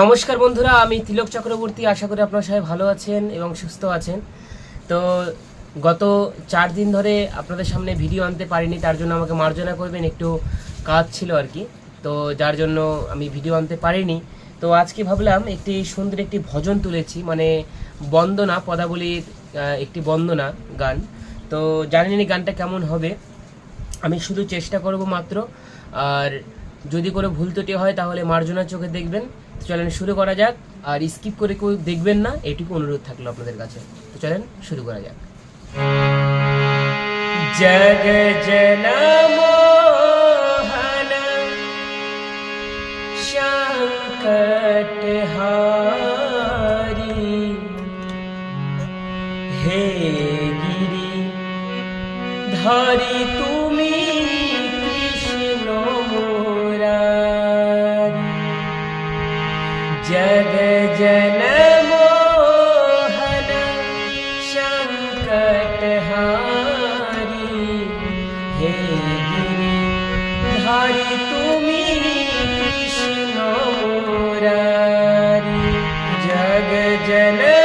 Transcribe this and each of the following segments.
নমস্কার বন্ধুরা, আমি তিলক চক্রবর্তী। আশা করি আপনারা সবাই ভালো আছেন এবং সুস্থ আছেন। তো গত চার দিন ধরে আপনাদের সামনে ভিডিও আনতে পারিনি, তার জন্য আমাকে মার্জনা করবেন, একটু কাজ ছিল আর কি। তো যার জন্য আমি ভিডিও আনতে পারিনি। তো আজকে ভাবলাম একটি সুন্দর একটি ভজন তুলেছি মানে বন্দনা, পদাবলীর একটি বন্দনা গান। তো জানেন এই গানটা কেমন হবে। আমি শুধু চেষ্টা করব মাত্র, আর যদি কোনো ভুল ত্রুটি হয় তাহলে মার্জনার চোখে দেখবেন। চলেন শুরু করা যাক। আর স্কিপ করে কেউ দেখবেন না, এটুকু অনুরোধ থাকল আপনাদের কাছে। তো চলেন শুরু করা যাক। জগ জন হে গিরি ধারি তুমি কৃষ্ণ মুরারি জগ জন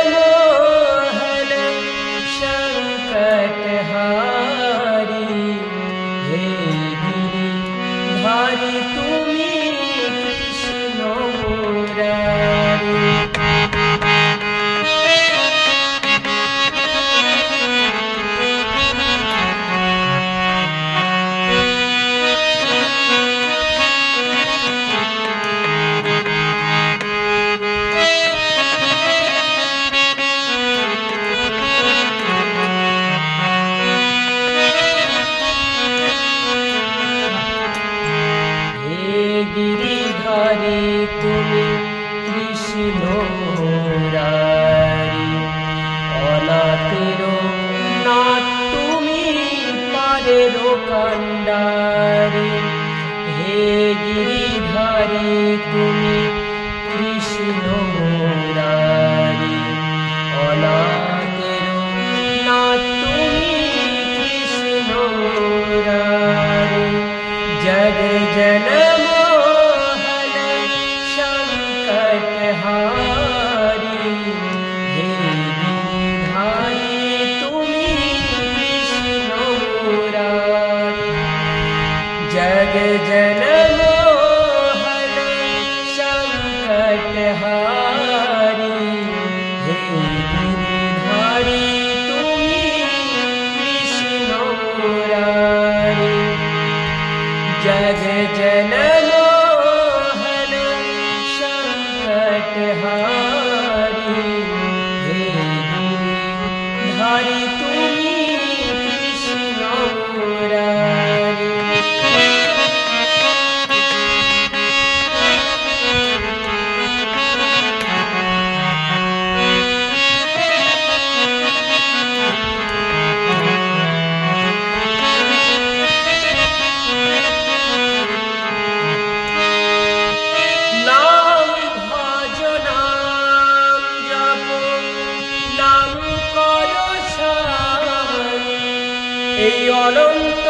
संकट हारी জ্বলন্ত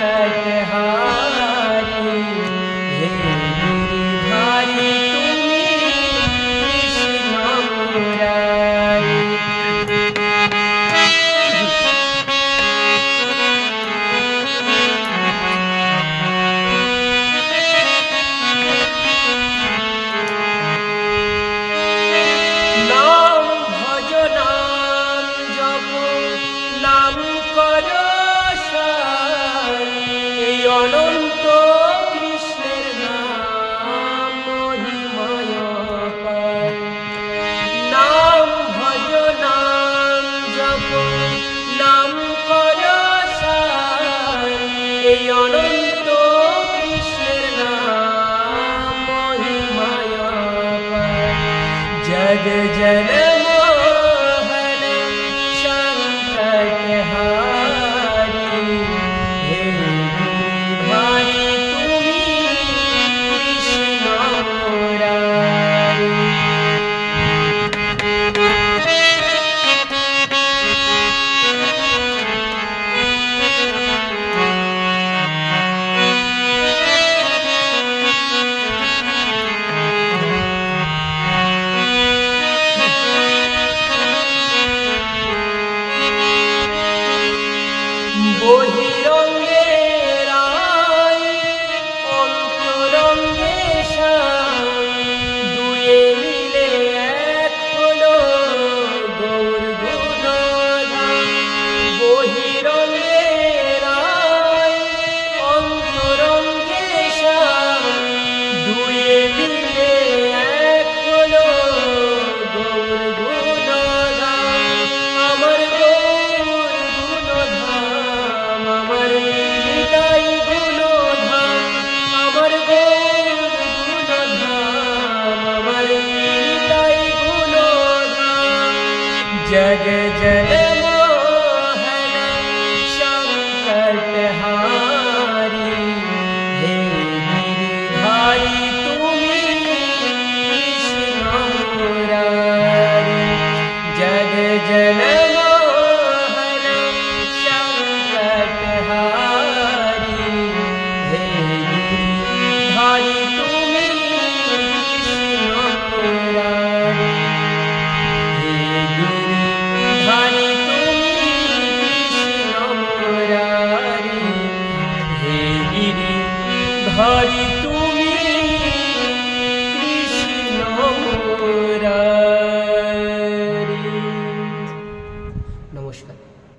Amen. Yeah.